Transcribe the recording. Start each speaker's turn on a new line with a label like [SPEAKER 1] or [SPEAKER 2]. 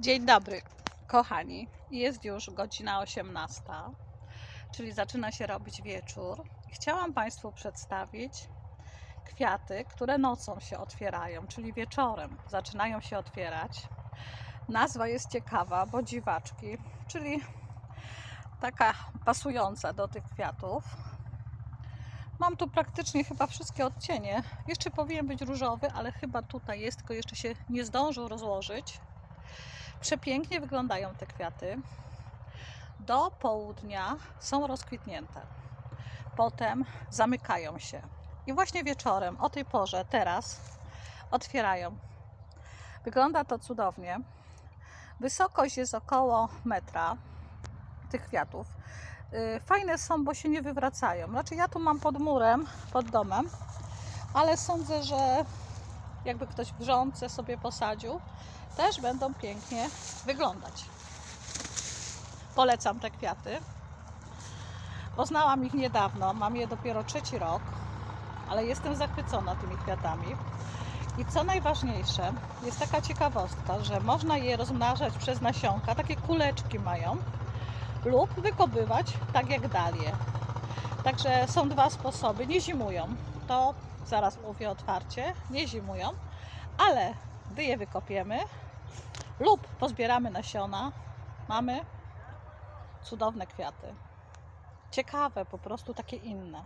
[SPEAKER 1] Dzień dobry, kochani. Jest już godzina 18, czyli zaczyna się robić wieczór. Chciałam Państwu przedstawić kwiaty, które nocą się otwierają, czyli wieczorem zaczynają się otwierać. Nazwa jest ciekawa, bo dziwaczki, czyli taka pasująca do tych kwiatów. Mam tu praktycznie chyba wszystkie odcienie. Jeszcze powinien być różowy, ale chyba tutaj jest, tylko jeszcze się nie zdążył rozłożyć. Przepięknie wyglądają te kwiaty. Do południa są rozkwitnięte. Potem zamykają się. I właśnie wieczorem, o tej porze, teraz otwierają. Wygląda to cudownie. Wysokość jest około metra tych kwiatów. Yy, Fajne są, bo się nie wywracają. Znaczy ja tu mam pod murem, pod domem, ale sądzę, że jakby ktoś w grządce sobie posadził, też będą pięknie wyglądać. Polecam te kwiaty. Poznałam ich niedawno, mam je dopiero trzeci rok, ale jestem zachwycona tymi kwiatami. I co najważniejsze, jest taka ciekawostka, że można je rozmnażać przez nasionka, takie kuleczki mają, lub wykobywać tak jak dalie. Także są dwa sposoby. Nie zimują, to zaraz mówię otwarcie, nie zimują, ale gdy je wykopiemy lub pozbieramy nasiona, mamy cudowne kwiaty. Ciekawe, po prostu takie inne.